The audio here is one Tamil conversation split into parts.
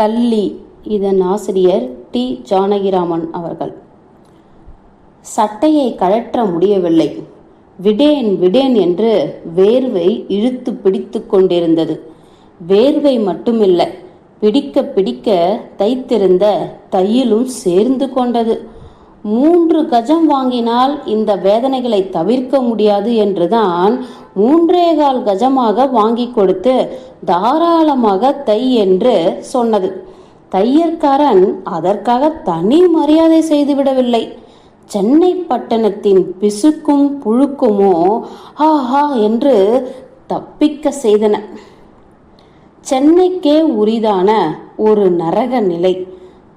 கள்ளி இதன் ஆசிரியர் டி. ஜானகிராமன் அவர்கள். சட்டையை கழற்ற முடியவில்லை. விடேன் விடேன் என்று வேர்வை இழுத்து பிடித்து கொண்டிருந்தது. வேர்வை மட்டுமில்லை பிடிக்க பிடிக்க தைத்திருந்த தையிலும் சேர்ந்து கொண்டது. மூன்று கஜம் வாங்கினால் இந்த வேதனைகளை தவிர்க்க முடியாது என்றுதான் மூன்றே கால் கஜமாக வாங்கி கொடுத்து தாராளமாக தை என்று சொன்னது. தையற்காரன் அதற்காக தனி மரியாதை செய்துவிடவில்லை. சென்னை பட்டணத்தின் பிசுக்கும் புழுக்குமோ ஆஹா என்று தப்பிக்க செய்தன. சென்னைக்கே உரிதான ஒரு நரக நிலை.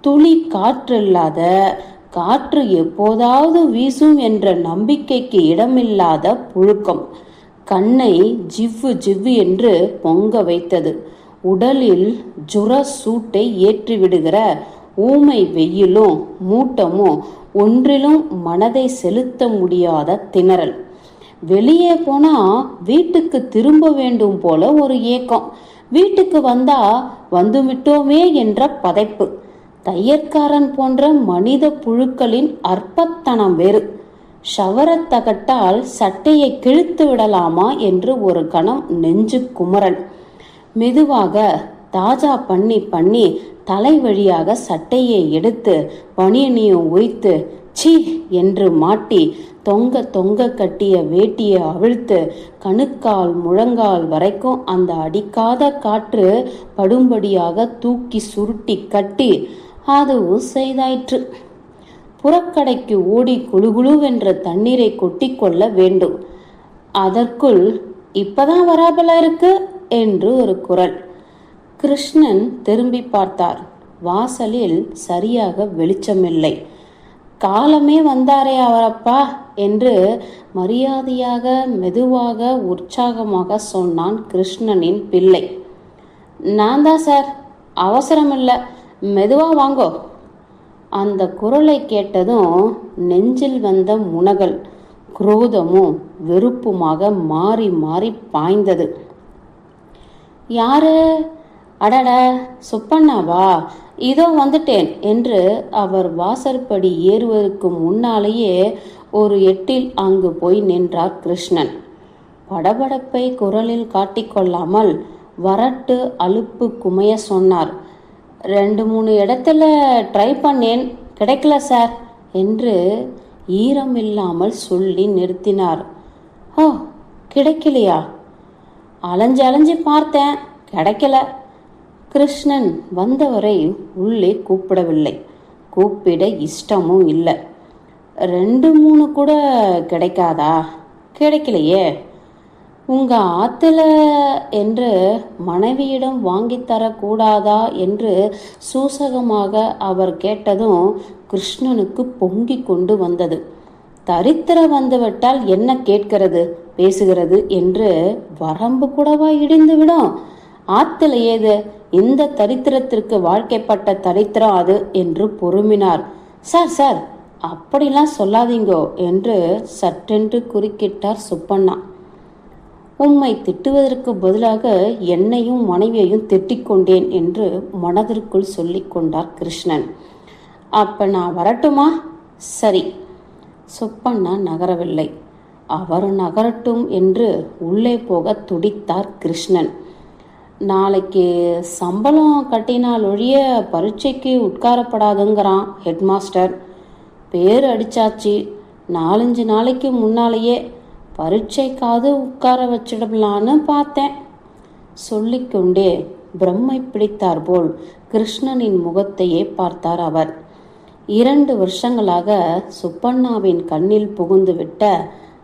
துளி காற்றில்லாத காற்று எப்போதாவது வீசும் என்ற நம்பிக்கைக்கு இடமில்லாத புழுக்கம். கண்ணை ஜிவ்வு ஜிவ்வு என்று பொங்க வைத்தது. உடலில் ஜுர சூட்டை ஏற்றிவிடுகிற ஊமை வெயிலும் மூட்டமும் ஒன்றிலும் மனதை செலுத்த முடியாத திணறல். வெளியே போனா வீட்டுக்கு திரும்ப வேண்டும் போல ஒரு ஏக்கம். வீட்டுக்கு வந்தா வந்துவிட்டோமே என்ற பதைப்பு. தையற்காரன் போன்ற மனித புழுக்களின் அற்பத்தனம் வேறு. ஷவரத்தகட்டால் சட்டையை கிழித்து விடலாமா என்று ஒரு கணம் நெஞ்சு குமரன். மெதுவாக தாஜா பண்ணி பண்ணி தலை வழியாக சட்டையை எடுத்து பனியனையும் உய்த்து சீ என்று மாட்டி தொங்க தொங்க கட்டிய வேட்டியை அவிழ்த்து கணுக்கால் முழங்கால் வரைக்கும் அந்த அடிக்காத காற்று படும்படியாக தூக்கி சுருட்டி கட்டி அதுவும் செய்தாயிற்று புறக்கடைக்கு ஓடி குழுகுழுவென்ற தண்ணீரை கொட்டிக்கொள்ள வேண்டும். அதற்குள் இப்பதான் வராபல இருக்கு? என்று ஒரு குரல். கிருஷ்ணன் திரும்பி பார்த்தார். வாசலில் சரியாக வெளிச்சமில்லை. காலமே வந்தாரே அவரப்பா என்று மரியாதையாக மெதுவாக உற்சாகமாக சொன்னான் கிருஷ்ணனின் பிள்ளை. நான் தான் சார். அவசரமில்லை. மெதுவாக வாங்கோ. அந்த குரலை கேட்டதும் நெஞ்சில் வந்த முனகல் குரோதமும் வெறுப்புமாக மாறி மாறி பாய்ந்தது. யாரு? அடட சுப்பண்ணாவா? இதோ வந்துட்டேன் என்று அவர் வாசற்படி ஏறுவதற்கு முன்னாலேயே ஒரு எட்டில் அங்கு போய் நின்றார் கிருஷ்ணன். படபடப்பை குரலில் காட்டிக்கொள்ளாமல் வரட்டு அலுப்பு குமைய சொன்னார். ரெண்டு மூணு இடத்துல ட்ரை பண்ணேன். கிடைக்கல சார் என்று ஈரம் இல்லாமல் சொல்லி நிறுத்தினார். ஓ கிடைக்கலையா? அலைஞ்சு அலைஞ்சு பார்த்தேன். கிடைக்கல. கிருஷ்ணன் வந்தவரை உள்ளே கூப்பிடவில்லை. கூப்பிட இஷ்டமும் இல்லை. ரெண்டு மூணு கூட கிடைக்காதா? கிடைக்கலையே. உங்க ஆத்துல என்று மனைவியிடம் வாங்கி தரக்கூடாதா என்று சூசகமாக அவர் கேட்டதும் கிருஷ்ணனுக்கு பொங்கி கொண்டு வந்தது. தரித்திர வந்துவிட்டால் என்ன கேட்கிறது? பேசுகிறது என்று வரம்பு கூடவா இடிந்துவிடும் ஆத்துல ஏது? இந்த தரித்திரத்திற்கு வாழ்க்கைப்பட்ட தரித்திரம் அது என்று பொறுமினார். சார் சார் அப்படிலாம் சொல்லாதீங்கோ என்று சட்டென்று குறுக்கிட்டார் சுப்பண்ணா. உம்மை திட்டுவதற்கு பதிலாக என்னையும் மனைவியையும் திட்டிக்கொண்டேன் என்று மனதிற்குள் சொல்லிக்கொண்டார் கிருஷ்ணன். அப்ப நான் வரட்டுமா? சரி. சுப்பண்ணா நகரவில்லை. அவர் நகரட்டும் என்று உள்ளே போக துடித்தார் கிருஷ்ணன். நாளைக்கு சம்பளம் கட்டினால் ஒழிய பரீட்சைக்கு உட்காரப்படாதுங்கிறான் ஹெட்மாஸ்டர். பேர் அடிச்சாச்சு. நாலஞ்சு நாளைக்கு முன்னாலேயே பரீட்சைக்காவது உட்கார வச்சிடலான்னு பார்த்தேன். சொல்லிக்கொண்டே பிரம்மை பிடித்தார் போல் கிருஷ்ணனின் முகத்தையே பார்த்தார் அவர். இரண்டு வருஷங்களாக சுப்பண்ணாவின் கண்ணில் புகுந்துவிட்ட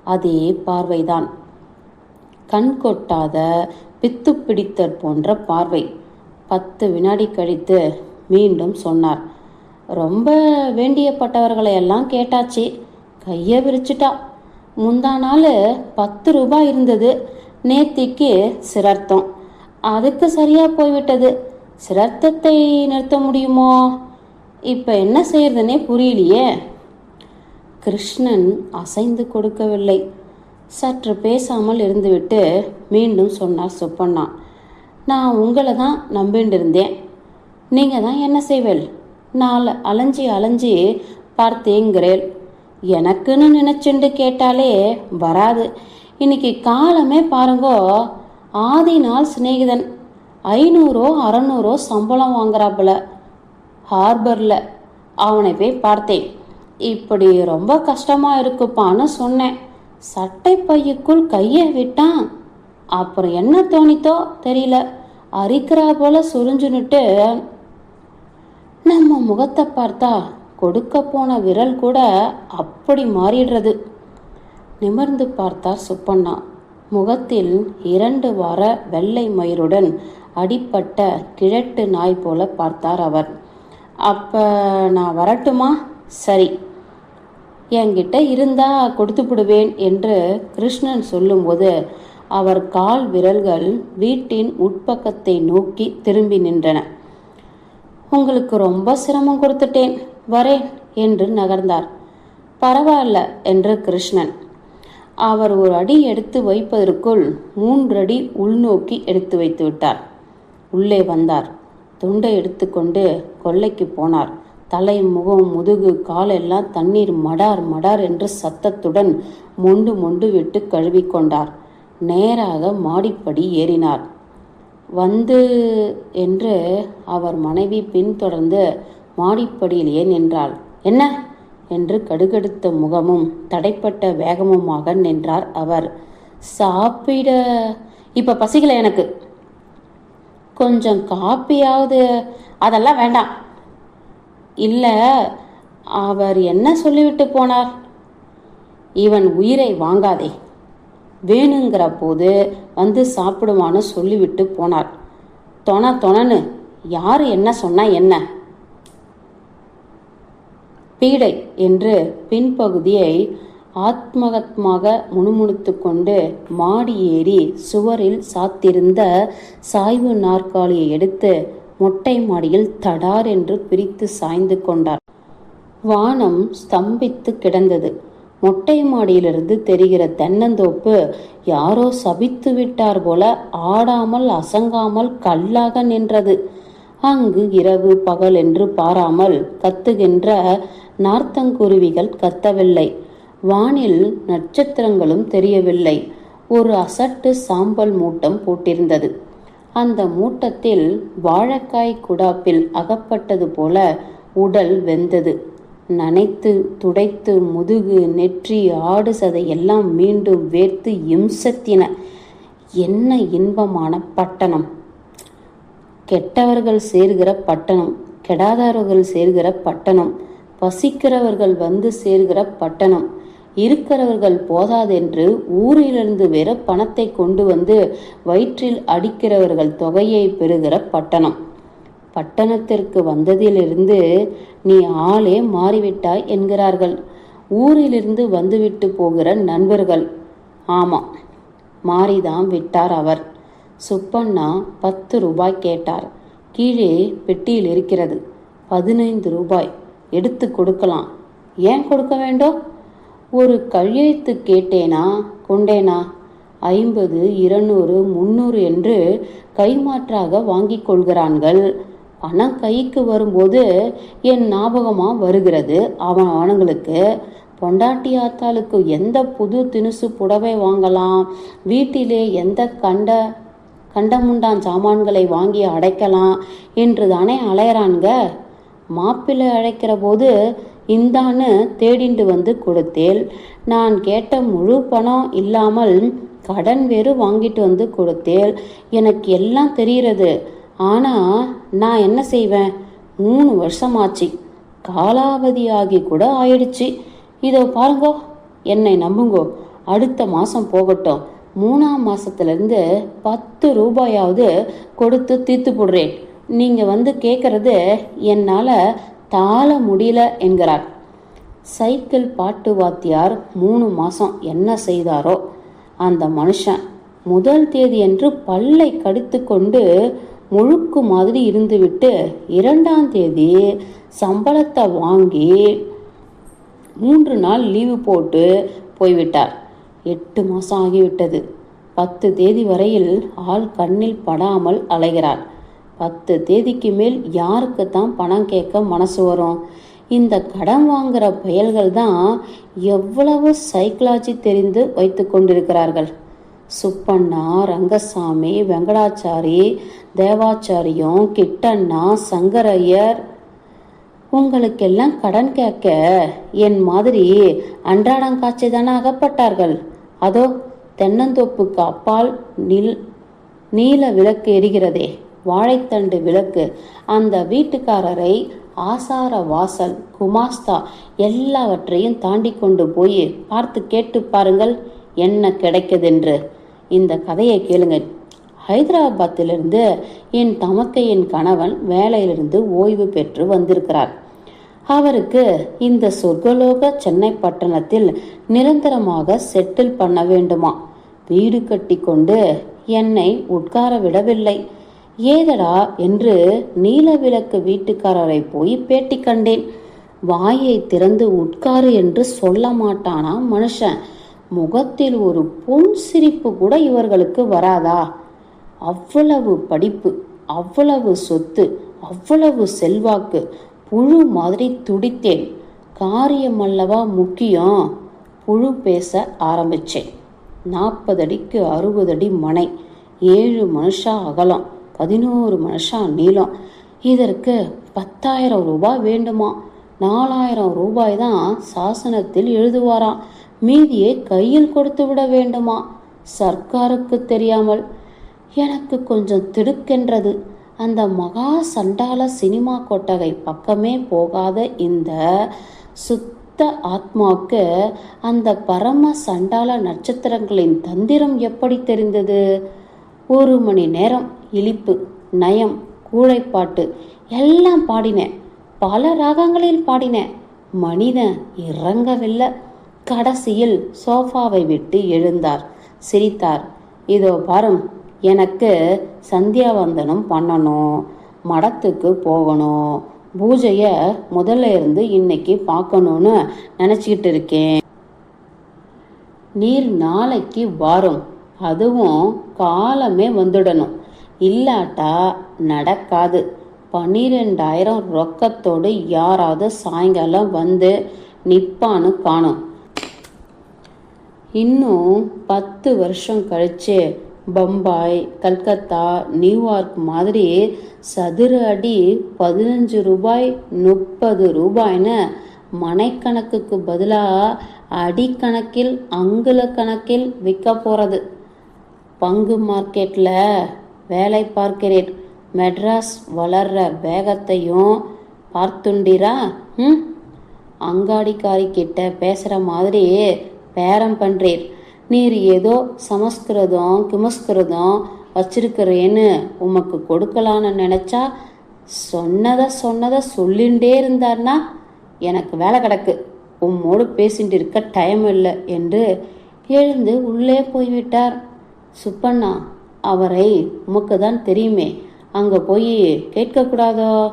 அதே பார்வைதான். கண் கொட்டாத பித்து பிடித்தற் போன்ற பார்வை. பத்து வினாடி கழித்து மீண்டும் சொன்னார் ரொம்ப வேண்டியப்பட்டவர்களை எல்லாம் கேட்டாச்சு. கையை விரிச்சிட்டா முந்தா நாள் பத்து ரூபாய் இருந்தது. நேத்திக்கு சிரர்த்தம். அதுக்கு சரியாக போய்விட்டது. சிரர்த்தத்தை நிறுத்த முடியுமோ? இப்போ என்ன செய்யறதுனே புரியலையே. கிருஷ்ணன் அசைந்து கொடுக்கவில்லை. சற்று பேசாமல் இருந்துவிட்டு மீண்டும் சொன்னார் சுப்பண்ணா நான் உங்களை தான் நம்பிட்டு இருந்தேன் நீங்கள் தான் என்ன செய்வேல் நாலு அலைஞ்சி அலைஞ்சி பார்த்தேங்கிறேன் எனக்குன்னு நினச்சிண்டு கேட்டாலே வராது. இன்னைக்கு காலமே பாருங்கோ ஆதி நாள் சிநேகிதன். ஐநூறோ அறநூறோ சம்பளம் வாங்குறாப்புல. ஹார்பரில். அவனை போய் பார்த்தேன். இப்படி ரொம்ப கஷ்டமா இருக்குப்பான்னு சொன்னேன். சட்டை பையுக்குள் கையை விட்டான். அப்புறம் என்ன தோணித்தோ தெரியல. அரிக்கிறா போல சுரிஞ்சுன்னுட்டு நம்ம முகத்தை பார்த்தா கொடுக்க போன விரல் கூட அப்படி மாறிடுறது. நிமிர்ந்து பார்த்தார் சுப்பண்ணா. முகத்தில் இரண்டு வார வெள்ளை மயிருடன் அடிப்பட்ட கிழட்டு நாய் போல பார்த்தார் அவர். அப்ப நான் வரட்டுமா? சரி. என்கிட்ட இருந்தா கொடுத்துப்பிடுவேன் என்று கிருஷ்ணன் சொல்லும்போது அவர் கால் விரல்கள் வீட்டின் உட்பக்கத்தை நோக்கி திரும்பி நின்றன. உங்களுக்கு ரொம்ப சிரமம் கொடுத்துட்டேன். வரேன் என்று நகர்ந்தார். பரவாயில்ல என்று கிருஷ்ணன். அவர் ஒரு அடி எடுத்து வைப்பதற்குள் மூன்றடி உள்நோக்கி எடுத்து வைத்து விட்டார். உள்ளே வந்தார். துண்டை எடுத்துக்கொண்டு கொல்லைக்கு போனார். தலை முகம் முதுகு காலெல்லாம் தண்ணீர் மடார் மடார் என்று சத்தத்துடன் மொண்டு மொண்டு விட்டு கழுவிக்கொண்டார் நேராக மாடிப்படி ஏறினார். வந்து என்று அவர் மனைவி பின்தொடர்ந்து மாடிப்படியிலேயே நின்றாள்? என்ன என்று கடுகடுத்த முகமும் தடைப்பட்ட வேகமுமாக நின்றார் அவர். சாப்பிட இப்ப பசிக்கல எனக்கு. கொஞ்சம் காப்பியாவது அதெல்லாம் வேண்டாம். இல்லை அவர் என்ன சொல்லிவிட்டு போனார்? இவன் உயிரை வாங்காதே. வேணுங்கிற போது வந்து சாப்பிடுவான்னு சொல்லிவிட்டு போனார். தொண தொணன்னு யார் என்ன சொன்னா என்ன? பீடை என்று பின்பகுதியை ஆத்மகத்மாக முணுமுணுத்து கொண்டு மாடி ஏறி சுவரில் சாத்திருந்த சாய்வு நாற்காலியை எடுத்து மொட்டை மாடியில் தடார் என்று பிரித்து சாய்ந்து கொண்டார். வானம் ஸ்தம்பித்து கிடந்தது. மொட்டை மாடியிலிருந்து தெரிகிற தென்னந்தோப்பு யாரோ சபித்து விட்டார் போல ஆடாமல் அசங்காமல் கல்லாக நின்றது. அங்கு இரவு பகல் என்று பாராமல் கத்துகின்ற நார்த்தங்குருவிகள் கத்தவில்லை. வானில் நட்சத்திரங்களும் தெரியவில்லை. ஒரு அசட்டு சாம்பல் மூட்டம் போட்டிருந்தது. அந்த மூட்டத்தில் வாழைக்காய் குடாப்பில் அகப்பட்டது போல உடல் வெந்தது. நனைத்து துடைத்து முதுகு நெற்றி ஆடு சதை எல்லாம் மீண்டும் வேர்த்து இம்சத்தின. என்ன இன்பமான பட்டணம். கெட்டவர்கள் சேர்கிற பட்டணம். கெடாதவர்கள் சேர்கிற பட்டணம். பசிக்கிறவர்கள் வந்து சேர்கிற பட்டணம். இருக்கிறவர்கள் போதாதென்று ஊரிலிருந்து வேற பணத்தை கொண்டு வந்து வயிற்றில் அடிக்கிறவர்கள் தொகையை பெறுகிற பட்டணம். பட்டணத்திற்கு வந்ததிலிருந்து நீ ஆளே மாறிவிட்டாய் என்கிறார்கள். ஊரிலிருந்து வந்துவிட்டு போகிற நண்பர்கள். ஆமாம் மாறிதான் விட்டார் அவர். சுப்பண்ணா பத்து ரூபாய் கேட்டார். கீழே பெட்டியில் இருக்கிறது பதினைந்து ரூபாய். எடுத்து கொடுக்கலாம். ஏன் கொடுக்க வேண்டும்? ஒரு கையெழுத்து கேட்டேனா கொண்டேனா? ஐம்பது இருநூறு முந்நூறு என்று கைமாற்றாக வாங்கிக் கொள்கிறான்கள். பணம் கைக்கு வரும்போது என் ஞாபகமாக வருகிறது அவன் அவனுங்களுக்கு. பொண்டாட்டி ஆத்தாளுக்கு எந்த புது தினுசு புடவை வாங்கலாம்? வீட்டிலே எந்த கண்ட கண்டமுண்டான் சாமான்களை வாங்கி அடைக்கலாம் என்று தானே அலையறான்க? மாப்பிள்ளை அழைக்கிற போது இந்தான்னு தேடிண்டு வந்து கொடுத்தேன் நான் கேட்ட முழு பணம் இல்லாமல் கடன் வேறு வாங்கிட்டு வந்து கொடுத்தேன் எனக்கு எல்லாம் தெரிகிறது. ஆனால் நான் என்ன செய்வேன்? மூணு வருஷமாச்சு. காலாவதியாகி கூட ஆயிடுச்சு. இதோ பாருங்கோ என்னை நம்புங்கோ. அடுத்த மாதம் போகட்டும். மூணாம் மாதத்துலேருந்து பத்து ரூபாயாவது கொடுத்து தீர்த்து போடுறேன். நீங்கள் வந்து கேட்குறது என்னால் தாள முடியல என்கிறார். சைக்கிள் பாட்டு வாத்தியார் மூணு மாதம் என்ன செய்தாரோ அந்த மனுஷன் முதல் தேதி என்று பல்லை கடித்து கொண்டு முழுக்கு மாதிரி இருந்துவிட்டு இரண்டாம் தேதி சம்பளத்தை வாங்கி மூன்று நாள் லீவு போட்டு போய்விட்டார். எட்டு மாதம் ஆகிவிட்டது. பத்து தேதி வரையில் ஆள் கண்ணில் படாமல் அலைகிறார். பத்து தேதிக்கு மேல் யாருக்கு தான் பணம் கேட்க மனசு வரும்? இந்த கடன் வாங்குற பயல்கள் தான் எவ்வளவு சைக்காலஜி தெரிந்து வைத்து கொண்டிருக்கிறார்கள். சுப்பண்ணா ரங்கசாமி வெங்கடாச்சாரி தேவாச்சாரியம் கிட்டண்ணா சங்கரையர் உங்களுக்கெல்லாம் கடன் கேட்க என் மாதிரி அன்றாடங்காட்சி தானே அகப்பட்டார்கள்? அதோ தென்னந்தோப்புக்கு அப்பால் நில் நீல விளக்கு எரிகிறதே. வாழைத்தண்டு விளக்கு. அந்த வீட்டுக்காரரை ஆசார வாசல் குமாஸ்தா எல்லாவற்றையும் தாண்டி கொண்டு போய் பார்த்து கேட்டு பாருங்கள் என்ன கிடைக்குதென்று. இந்த கதையை கேளுங்க. ஹைதராபாத்திலிருந்து என் தமக்கையின் கணவன் வேலையிலிருந்து ஓய்வு பெற்று வந்திருக்கிறார். அவருக்கு இந்த சொர்க்கலோக சென்னை பட்டணத்தில் நிரந்தரமாக செட்டில் பண்ண வேண்டுமா? வீடு கட்டி கொண்டு என்னை உட்கார விடவில்லை. ஏதடா என்று நீலவிளக்கு வீட்டுக்காரரை போய் பேட்டி கண்டேன். வாயை திறந்து உட்காரு என்று சொல்ல மாட்டானா மனுஷன்? முகத்தில் ஒரு பொன் சிரிப்பு கூட இவர்களுக்கு வராதா? அவ்வளவு படிப்பு அவ்வளவு சொத்து அவ்வளவு செல்வாக்கு புழு மாதிரி துடித்தேன். காரியம் அல்லவா முக்கியம்? புழு பேச ஆரம்பிச்சேன். நாற்பது அடிக்கு அறுபது அடி மனை ஏழு மனுஷா அகலம். பதினோரு மனுஷா நீளம். இதற்கு பத்தாயிரம் ரூபாய் வேண்டுமா? நாலாயிரம் ரூபாய் தான் சாசனத்தில் எழுதுவாராம் மீதியை கையில் கொடுத்து விட வேண்டுமா? சர்க்காருக்கு தெரியாமல். எனக்கு கொஞ்சம் திடுக்கென்றது. அந்த மகா சண்டால சினிமா கொட்டகை பக்கமே போகாத இந்த சுத்த ஆத்மாவுக்கு அந்த பரம சண்டால நட்சத்திரங்களின் தந்திரம் எப்படி தெரிந்தது? ஒரு மணி நேரம். இழிப்பு நயம் கூழைப்பாட்டு எல்லாம் பாடினேன் பல ராகங்களில் பாடினேன் மனிதன் இறங்கவில்லை. கடைசியில் சோஃபாவை விட்டு எழுந்தார் சிரித்தார். இதோ பாரும் எனக்கு சந்தியாவந்தனம் பண்ணணும் மடத்துக்கு போகணும் பூஜையை முதல்ல இருந்து இன்னைக்கு பார்க்கணும்னு நினச்சிக்கிட்டு இருக்கேன். நீர் நாளைக்கு வரும் அதுவும் காலமே வந்துடணும். இல்லாட்டா நடக்காது. பன்னிரெண்டாயிரம் ரொக்கத்தோடு யாராவது சாயங்காலம் வந்து நிற்பான்னு காணும். இன்னும் பத்து வருஷம் கழிச்சு பம்பாய் கல்கத்தா நியூயார்க் மாதிரி சதுர அடி பதினஞ்சு ரூபாய் முப்பது ரூபாய்னு மனைக்கணக்குக்கு பதிலாக அடிக்கணக்கில் அங்குல கணக்கில் விற்க போகிறது பங்கு மார்க்கெட்டில் வேலை பார்க்கிறேன். மெட்ராஸ் வளர்ற வேகத்தையும் பார்த்துண்டிரா? ம். அங்காடிக்காரி கிட்ட பேசுகிற மாதிரி பேரம் பண்ணுறீர் நீர் ஏதோ சமஸ்கிருதம் கிமஸ்கிருதம் வச்சிருக்கிறேன்னு உமக்கு கொடுக்கலான்னு நினச்சா சொன்னதை சொன்னதை சொல்லிண்டே இருந்தார்னா எனக்கு வேலை கிடக்கு. உம்மோடு பேசிட்டு இருக்க டைம் இல்லை என்று எழுந்து உள்ளே போய்விட்டார். சுப்பண்ணா அவரை உமக்கு தான் தெரியுமே. அங்கே போய் கேட்கக்கூடாதோ?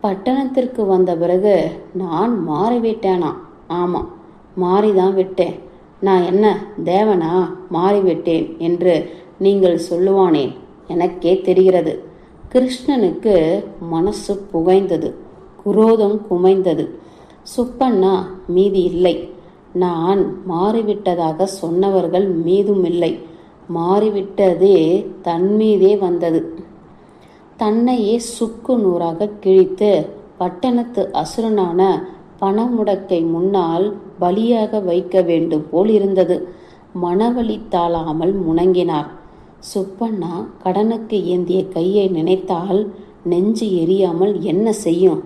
பட்டணத்திற்கு வந்த பிறகு நான் மாறிவிட்டேனா? ஆமாம் மாறிதான் விட்டேன். நான் என்ன தேவனா? மாறிவிட்டேன் என்று நீங்கள் சொல்லுவானேன் எனக்கே தெரிகிறது. கிருஷ்ணனுக்கு மனசு புகைந்தது குரோதம் குமைந்தது. சுப்பண்ணா மீதி இல்லை. நான் மாறிவிட்டதாக சொன்னவர்கள் மீதும் இல்லை. மாறிவிட்டதே தன்மீதே வந்தது. தன்னையே சுக்கு நூறாக கிழித்து பட்டணத்து அசுரனான பணமுடக்கை முன்னால் பலியாக வைக்க வேண்டும் போல் இருந்தது. மனவழி தாழாமல் முணங்கினார். சுப்பண்ணா கடனுக்கு ஏந்திய கையை நினைத்தால் நெஞ்சு எரியாமல் என்ன செய்யும்?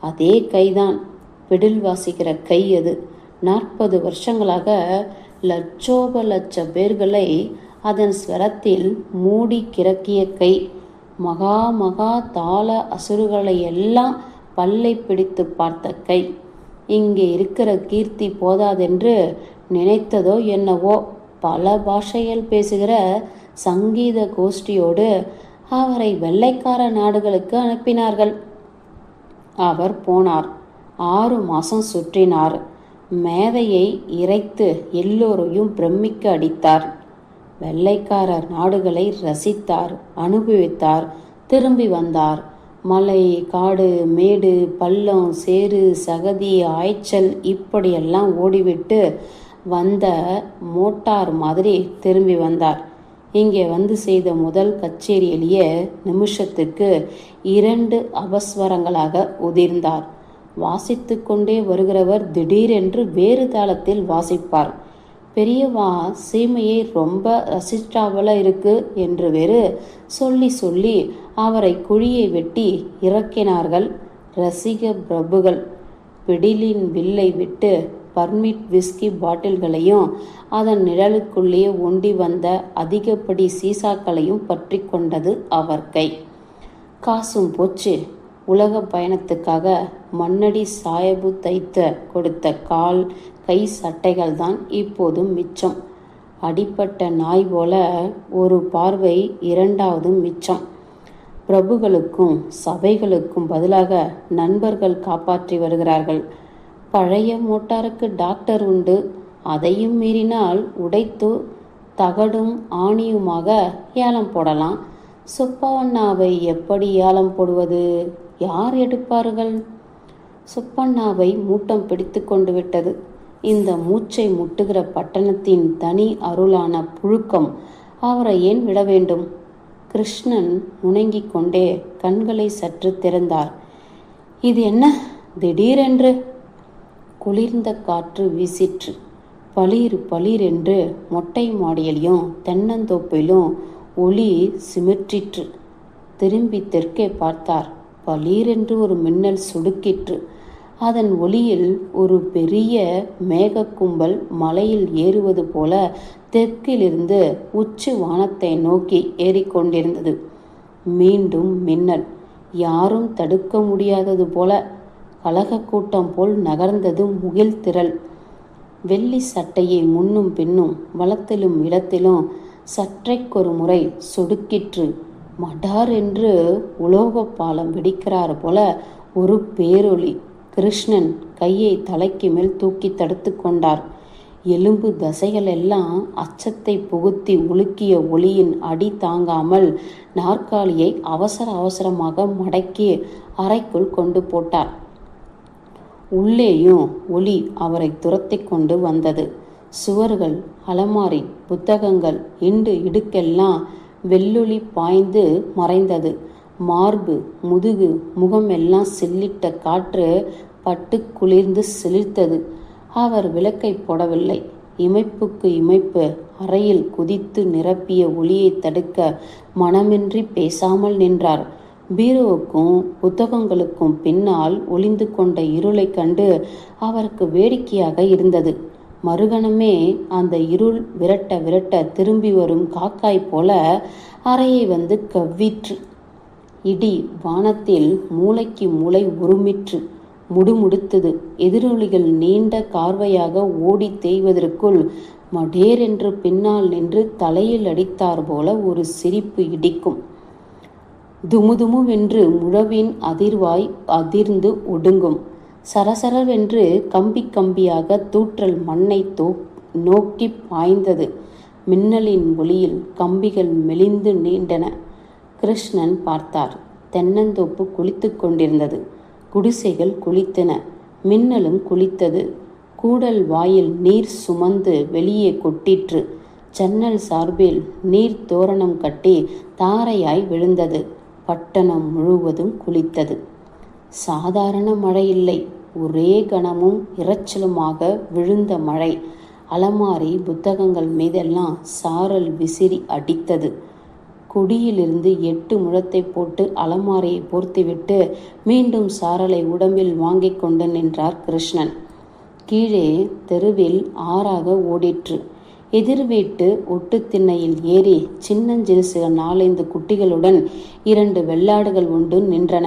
அதே கைதான் பிடில் வாசிக்கிற கை அது. நாற்பது வருஷங்களாக லட்சோப லட்ச பேர்களை அதன் ஸ்வரத்தில் மூடி கிறக்கிய கை மகா மகா தாள அசுறுகளை எல்லாம் பல்லை பிடித்து பார்த்த கை இங்கே இருக்கிற கீர்த்தி போதாதென்று நினைத்ததோ என்னவோ பல பாஷையில் பேசுகிற சங்கீத கோஷ்டியோடு அவரை வெள்ளைக்கார நாடுகளுக்கு அனுப்பினார்கள். அவர் போனார். ஆறு மாசம் சுற்றினார். மேதையை இறைத்து எல்லோரையும் பிரமிக்க அடித்தார். வெள்ளைக்காரர் நாடுகளை ரசித்தார் அனுபவித்தார் திரும்பி வந்தார். மலை காடு மேடு பள்ளம் சேறு சகதி ஆய்ச்சல் இப்படியெல்லாம் ஓடிவிட்டு வந்த மோட்டார் மாதிரி திரும்பி வந்தார். இங்கே வந்து செய்த முதல் கச்சேரியிலேயே நிமிஷத்துக்கு இரண்டு அபஸ்வரங்களாக உதிர்ந்தார். வாசித்து கொண்டே வருகிறவர் திடீரென்று வேறு தாளத்தில் வாசிப்பார். பெரியவா சீமையை ரொம்ப ரசிச்சாவல இருக்கு என்று வேறு சொல்லி சொல்லி அவரை குழியை வெட்டி இறக்கினார்கள். ரசிக பிரபுகள் பிடிலின் வில்லை விட்டு பர்மிட் விஸ்கி பாட்டில்களையும் அதன் நிழலுக்குள்ளேயே ஒண்டி வந்த அதிகப்படி சீசாக்களையும் பற்றி கொண்டது அவர் கை. காசும் போச்சு. உலக பயணத்துக்காக மண்ணடி சாயபு தைத்த கொடுத்த கால் கை சட்டைகள் தான் இப்போதும் மிச்சம். அடிப்பட்ட நாய் போல ஒரு பார்வை இரண்டாவதும் மிச்சம். பிரபுகளுக்கும் சபைகளுக்கும் பதிலாக நண்பர்கள் காப்பாற்றி வருகிறார்கள். பழைய மோட்டாருக்கு டாக்டர் உண்டு. அதையும் மீறினால் உடைத்து தகடும் ஆணியுமாக ஏலம் போடலாம். சுப்பவண்ணாவை எப்படி ஏலம் போடுவது? யார் எடுப்பார்கள்? சுப்பண்ணாவை மூட்டம் பிடித்து கொண்டு விட்டது. இந்த மூச்சை முட்டுகிற பட்டணத்தின் தனி அருளான புழுக்கம் அவரை ஏன் விட வேண்டும்? கிருஷ்ணன் முணங்கிக் கொண்டே கண்களை சற்று திறந்தார். இது என்ன? திடீரென்று? குளிர்ந்த காற்று வீசிற்று. பளிர் பளிர் என்று மொட்டை மாடியிலும் தென்னந்தோப்பிலும் ஒளி சிமிற்றிற்று. திரும்பி தெற்கே பார்த்தார். பளீரென்று ஒரு மின்னல் சுடுக்கிற்று. அதன் ஒளியில் ஒரு பெரிய மேகக்கும்பல் மலையில் ஏறுவது போல தெற்கிலிருந்து உச்சி வானத்தை நோக்கி ஏறிக்கொண்டிருந்தது. மீண்டும் மின்னல். யாரும் தடுக்க முடியாதது போல கலக கூட்டம் போல் நகர்ந்தது முகில் திரள். வெள்ளி சட்டையை முன்னும் பின்னும் வளத்திலும் இடத்திலும் சற்றைக்கொரு முறை சொடுக்கிற்று. மடார் என்று உலோக பாலம் வெடிக்கிறார் போல ஒரு பேரொளி. கிருஷ்ணன் கையை தலைக்கு மேல் தூக்கி தடுத்து கொண்டார். எலும்பு தசைகள் எல்லாம் அச்சத்தை புகுத்தி உலுக்கிய ஒளியின் அடி தாங்காமல் நாற்காலியை அவசர அவசரமாக மடக்கி அறைக்குள் கொண்டு போட்டார். உள்ளேயும் ஒளி அவரை துரத்தி கொண்டு வந்தது. சுவர்கள் அலமாரி புத்தகங்கள் இண்டு இடுக்கெல்லாம் வெள்ளொளி பாய்ந்து மறைந்தது. மார்பு முதுகு முகமெல்லாம் சில்லிட்ட காற்று பட்டு குளிர்ந்து சிலிர்த்தது அவர் விளக்கை போடவில்லை. இமைப்புக்கு இமைப்பு அறையில் குதித்து நிரப்பிய ஒளியை தடுக்க மனமின்றி பேசாமல் நின்றார். பீரோவுக்கும் புத்தகங்களுக்கும் பின்னால் ஒளிந்து கொண்ட இருளைக் கண்டு அவருக்கு வேடிக்கையாக இருந்தது. மறுகணமே அந்த இருள் விரட்ட விரட்ட திரும்பி வரும் காக்காய் போல அறையை வந்து கவ்விற்று. இடி வானத்தில் மூளைக்கு மூளை உருமிற்று. முடுமுடுத்தது. எதிரொலிகள் நீண்ட கார்வையாக ஓடி தேய்வதற்குள் மடேர் என்று பின்னால் நின்று தலையில் அடித்தார் போல ஒரு சிரிப்பு இடிக்கும். துமுதுமுவென்று முழவின் அதிர்வாய் அதிர்ந்து ஒடுங்கும். சரசரவென்று கம்பி கம்பியாக தூற்றல் மண்ணை தோ நோக்கி பாய்ந்தது. மின்னலின் ஒளியில் கம்பிகள் மெலிந்து நீண்டன. கிருஷ்ணன் பார்த்தார். தென்னந்தோப்பு குளித்து கொண்டிருந்தது. குடிசைகள் குளித்தன. மின்னலும் குளித்தது. கூடல் வாயில் நீர் சுமந்து வெளியே கொட்டிற்று. ஜன்னல் சார்பில் நீர் தோரணம் கட்டி தாரையாய் விழுந்தது. பட்டணம் முழுவதும் குளித்தது. சாதாரண மழை இல்லை ஒரே கணமும் இரைச்சலுமாக விழுந்த மழை. அலமாரி புத்தகங்கள் மீதெல்லாம் சாரல் விசிறி அடித்தது. கொடியிலிருந்து எட்டு முழத்தை போட்டு அலமாரியை போர்த்திவிட்டு மீண்டும் சாரலை உடம்பில் வாங்கிக் கொண்டு நின்றார் கிருஷ்ணன். கீழே தெருவில் ஆறாக ஓடிற்று. எதிர் வீட்டு ஒட்டு திண்ணையில் ஏறி சின்னஞ்சிறுசு நாலைந்து குட்டிகளுடன் இரண்டு வெள்ளாடுகள் உண்டு நின்றன.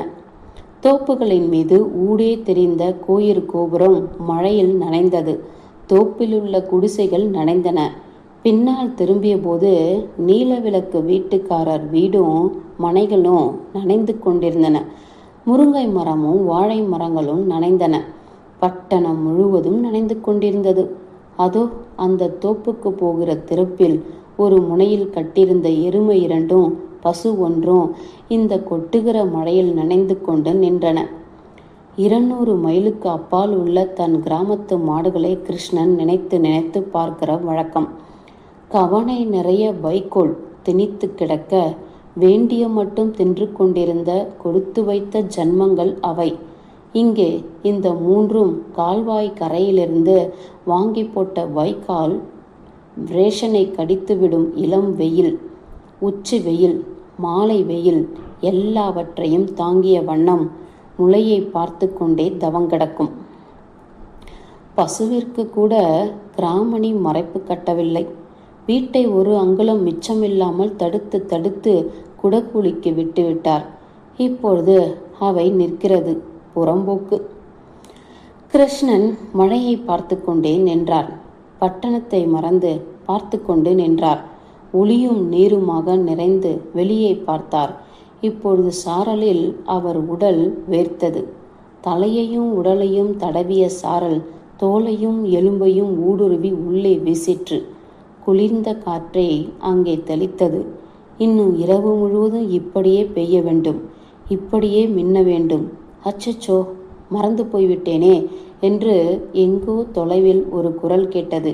தோப்புகளின் மீது ஊடே தெரிந்த கோயிற் கோபுரம் மழையில் நனைந்தது. தோப்பிலுள்ள குடிசைகள் நனைந்தன. பின்னால் திரும்பிய போது நீலவிளக்கு வீட்டுக்காரர் வீடும் மனைகளும் நனைந்து கொண்டிருந்தன. முருங்கை மரமும் வாழை மரங்களும் நனைந்தன. பட்டணம் முழுவதும் நனைந்து கொண்டிருந்தது. அதோ அந்த தோப்புக்கு போகிற திறப்பில் ஒரு முனையில் கட்டியிருந்த எருமை இரண்டும் பசு ஒன்றும் இந்த கொட்டுகிற மழையில் நனைந்து கொண்டு நின்றன. இருநூறு மைலுக்கு அப்பால் உள்ள தன் கிராமத்து மாடுகளை கிருஷ்ணன் நினைத்து நினைத்து பார்க்கிற வழக்கம். கவனை நிறைய வைக்கோல் திணித்து கிடக்க வேண்டிய மட்டும் தின்று கொண்டிருந்த கொடுத்து வைத்த ஜன்மங்கள் அவை. இங்கே இந்த மூன்றும் கால்வாய் கரையிலிருந்து வாங்கி போட்ட வைக்கால் ரேஷனை கடித்துவிடும் இளம் வெயில் உச்சி வெயில் மாலை வெயில் எல்லாவற்றையும் தாங்கிய வண்ணம் முளையை பார்த்து கொண்டே தவங்கடக்கும் பசுவிற்கு கூட கிராமணி மறைப்பு கட்டவில்லை. வீட்டை ஒரு அங்குலம் மிச்சமில்லாமல் தடுத்து தடுத்து குடக்கூலிக்கு விட்டுவிட்டார் இப்பொழுது அவை நிற்கிறது புறம்போக்கு. கிருஷ்ணன் மழையை பார்த்து கொண்டே நின்றார். பட்டணத்தை மறந்து பார்த்து கொண்டு நின்றார். ஒளியும் நீருமாக நிறைந்து வெளியே பார்த்தார். இப்பொழுது சாரலில் அவர் உடல் வேர்த்தது. தலையையும் உடலையும் தடவிய சாரல் தோலையும் எலும்பையும் ஊடுருவி உள்ளே வீசிற்று. குளிர்ந்த காற்றை அங்கே தெளித்தது. இன்னும் இரவு முழுவதும் இப்படியே பெய்ய வேண்டும். இப்படியே மின்ன வேண்டும். அச்சச்சோ மறந்து போய்விட்டேனே என்று எங்கோ தொலைவில் ஒரு குரல் கேட்டது.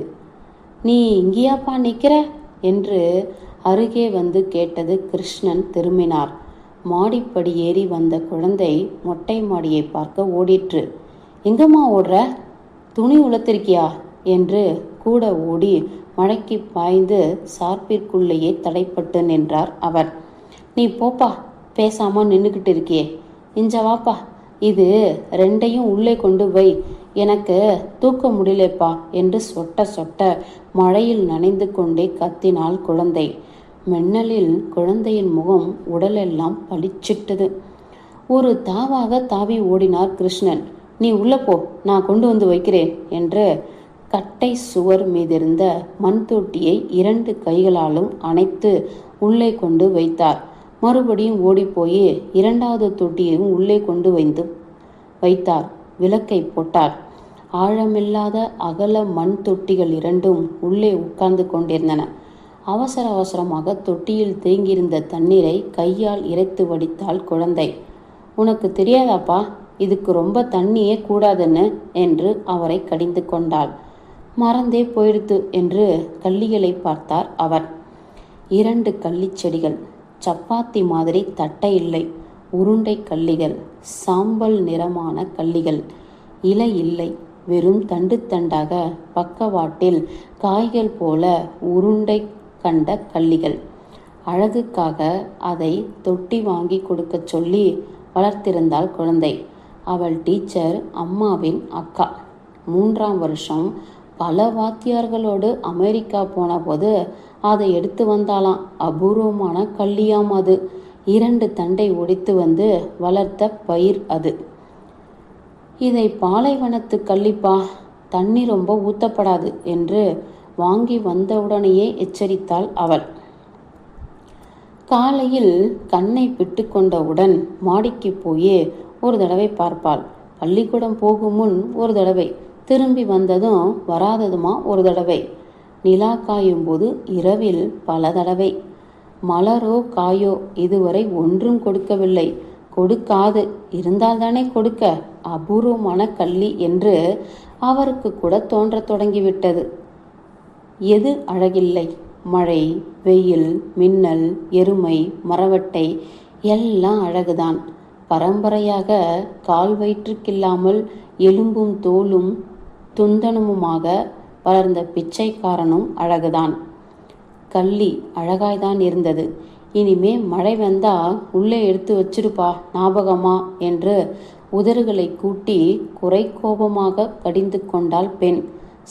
நீ இங்கேயாப்பா நிற்கிற என்று அருகே வந்து கேட்டது கிருஷ்ணன் திரும்பினார். மாடிப்படி ஏறி வந்த குழந்தை மொட்டை மாடியை பார்க்க ஓடிற்று. எங்கம்மா ஓடுற? துணி உளத்திருக்கியா என்று கூட ஓடி மழைக்கு பாய்ந்து சார்பிற்குள்ளேயே தடைப்பட்டு நின்றார் அவர். நீ போப்பா பேசாம நின்றுக்கிட்டு இருக்கியே. இஞ்ச வாப்பா. இது ரெண்டையும் உள்ளே கொண்டு போய் எனக்கு தூக்க முடியலப்பா என்று சொட்ட சொட்ட மழையில் நனைந்து கொண்டே கத்தினாள் குழந்தை. மின்னலில் குழந்தையின் முகம் உடலெல்லாம் பளிச்சிட்டது. ஒரு தாவாக தாவி ஓடினார் கிருஷ்ணன். நீ உள்ள போ நான் கொண்டு வந்து வைக்கிறேன் என்று கட்டை சுவர் மீதிருந்த மண் தொட்டியை இரண்டு கைகளாலும் அணைத்து உள்ளே கொண்டு வைத்தார். மறுபடியும் ஓடிப்போய் இரண்டாவது தொட்டியையும் உள்ளே கொண்டு வைத்து வைத்தார். விளக்கை போட்டார். ஆழமில்லாத அகல மண் தொட்டிகள் இரண்டும் உள்ளே உட்கார்ந்து கொண்டிருந்தன. அவசர அவசரமாக தொட்டியில் தேங்கியிருந்த தண்ணீரை கையால் இறைத்து வடித்தாள் குழந்தை. உனக்கு தெரியாதாப்பா? இதுக்கு ரொம்ப தண்ணியே கூடாதுன்னு என்று அவரை கடிந்து கொண்டாள். மறந்தே போயிடுத்து என்று கள்ளிகளை பார்த்தார் அவர். இரண்டு கள்ளிச் செடிகள் சப்பாத்தி மாதிரி தட்டை இல்லை உருண்டை கள்ளிகள் சாம்பல் நிறமான கள்ளிகள் இலை இல்லை. வெறும் தண்டு தண்டாக பக்கவாட்டில் காய்கள் போல உருண்டை கண்ட கள்ளிகள். அழகுக்காக அதை தொட்டி வாங்கி கொடுக்கச் சொல்லி வளர்த்திருந்தாள் குழந்தை. அவள் டீச்சர் அம்மாவின் அக்கா. மூன்றாம் வருஷம் பல வாத்தியார்களோடு அமெரிக்கா போனபோது அதை எடுத்து வந்தாலாம் அபூர்வமான கள்ளியாம் அது. இரண்டு தண்டை ஒடித்து வந்து வளர்த்த பயிர் அது. இதை பாலைவனத்து கள்ளிப்பா தண்ணி ரொம்ப ஊத்தப்படாது என்று வாங்கி வந்தவுடனேயே எச்சரித்தாள் அவள். காலையில் கண்ணை பிட்டு கொண்டவுடன் மாடிக்கு போய் ஒரு தடவை பார்ப்பாள். பள்ளிக்கூடம் போகும் முன் ஒரு தடவை திரும்பி வந்ததும் வராததுமா ஒரு தடவை. நிலா காயும் போது இரவில் பல தடவை. மலரோ காயோ இதுவரை ஒன்றும் கொடுக்கவில்லை. கொடுக்காது. இருந்தால்தானே கொடுக்க? அபூர்வமான கள்ளி என்று அவருக்கு கூட தோன்றத் தொடங்கிவிட்டது. எது அழகில்லை? மழை வெயில் மின்னல் எருமை மரவட்டை எல்லாம் அழகுதான். பரம்பரையாக கால் வயிற்றுக்கில்லாமல் எலும்பும் தோலும் துந்தனமுமாக வளர்ந்த பிச்சைக்காரனும் அழகுதான். கள்ளி அழகாய்தான் இருந்தது. இனிமே மழை வந்தா உள்ளே எடுத்து வச்சிருப்பா ஞாபகமா? என்று உதறுகளை கூட்டி குறை கோபமாக கடிந்து கொண்டாள் பெண்.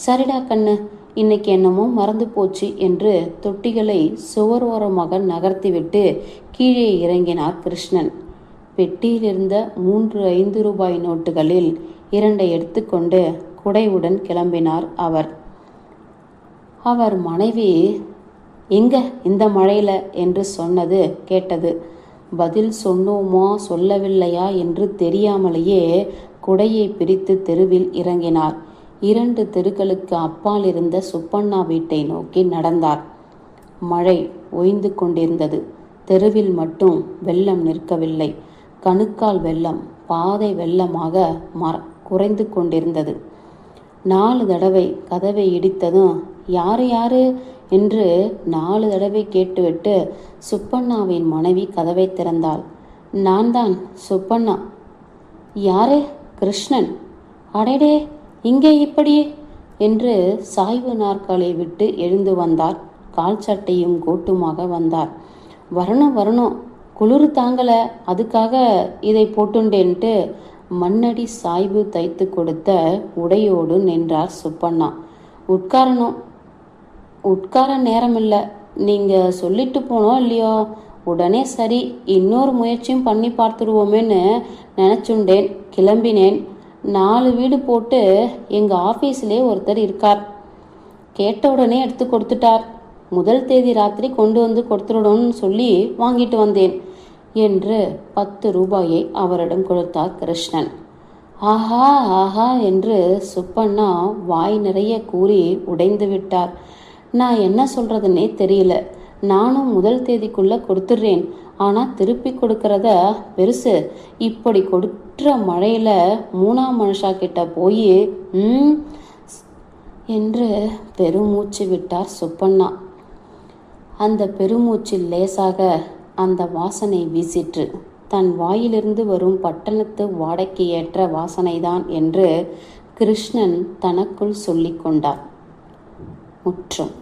சரிடா கண்ணு இன்னைக்கு என்னமோ மறந்து போச்சு என்று தொட்டிகளை சுவர் ஓரமாக நகர்த்திவிட்டு கீழே இறங்கினார் கிருஷ்ணன். பெட்டியிலிருந்த மூன்று ஐந்து ரூபாய் நோட்டுகளில் இரண்டை எடுத்துக்கொண்டு குடையுடன் கிளம்பினார் அவர். அவர் மனைவி எங்க இந்த மழையில என்று சொன்னது கேட்டது. பதில் சொன்னோமா சொல்லவில்லையா என்று தெரியாமலேயே குடையை பிரித்து தெருவில் இறங்கினார். இரண்டு தெருக்களுக்கு அப்பால் இருந்த சுப்பண்ணா வீட்டை நோக்கி நடந்தார். மழை ஓய்ந்து கொண்டிருந்தது. தெருவில் மட்டும் வெள்ளம் நிற்கவில்லை. கணுக்கால் வெள்ளம் பாதை வெள்ளமாக மர குறைந்து கொண்டிருந்தது. நாலு தடவை கதவை இடித்ததும் யாரு யாரு? என்று நாலு தடவை கேட்டுவிட்டு சுப்பண்ணாவின் மனைவி கதவை திறந்தாள். நான் தான் சுப்பண்ணா. யாரு? கிருஷ்ணன். அடடே இங்கே இப்படி? என்று சாய்வு நாற்காலை விட்டு எழுந்து வந்தார். கால் சட்டையும் கோட்டுமாக வந்தார். வரணும் வரணும். குளிர் தாங்கல. அதுக்காக இதை போட்டுண்டேன்ட்டு மண்ணடி சாய்வு தைத்து கொடுத்த உடையோடு நின்றார் சுப்பண்ணா. உட்காரணும். உட்கார நேரம் இல்லை நீங்கள் சொல்லிட்டு போனோம் இல்லையோ? உடனே சரி இன்னொரு முயற்சியும் பண்ணி பார்த்துடுவோமேன்னு நினச்சுண்டேன் கிளம்பினேன். நாலு வீடு போட்டு எங்கள் ஆஃபீஸ்லேயே ஒருத்தர் இருக்கார். கேட்ட உடனே எடுத்து கொடுத்துட்டார். முதல் தேதி ராத்திரி கொண்டு வந்து கொடுத்துடணும்னு சொல்லி வாங்கிட்டு வந்தேன் என்று பத்து ரூபாயை அவரிடம் கொடுத்தார் கிருஷ்ணன். ஆஹா ஆஹா என்று சுப்பண்ணா வாய் நிறைய கூறி உடைந்து விட்டார். நான் என்ன சொல்றதுன்னே தெரியல. நானும் முதல் தேதிக்குள்ள கொடுத்துட்றேன் ஆனா திருப்பி கொடுக்கறத பெருசு. இப்படி கொடுக்குற மழையில மூணாம் மனுஷா கிட்ட போய் என்று பெருமூச்சு விட்டார் சுப்பண்ணா. அந்த பெருமூச்சில் லேசாக அந்த வாசனை வீசிற்று. தன் வாயிலிருந்து வரும் பட்டணத்து வாடைக்கு ஏற்ற வாசனைதான் என்று கிருஷ்ணன் தனக்குள் சொல்லிக்கொண்டார். குற்றம்.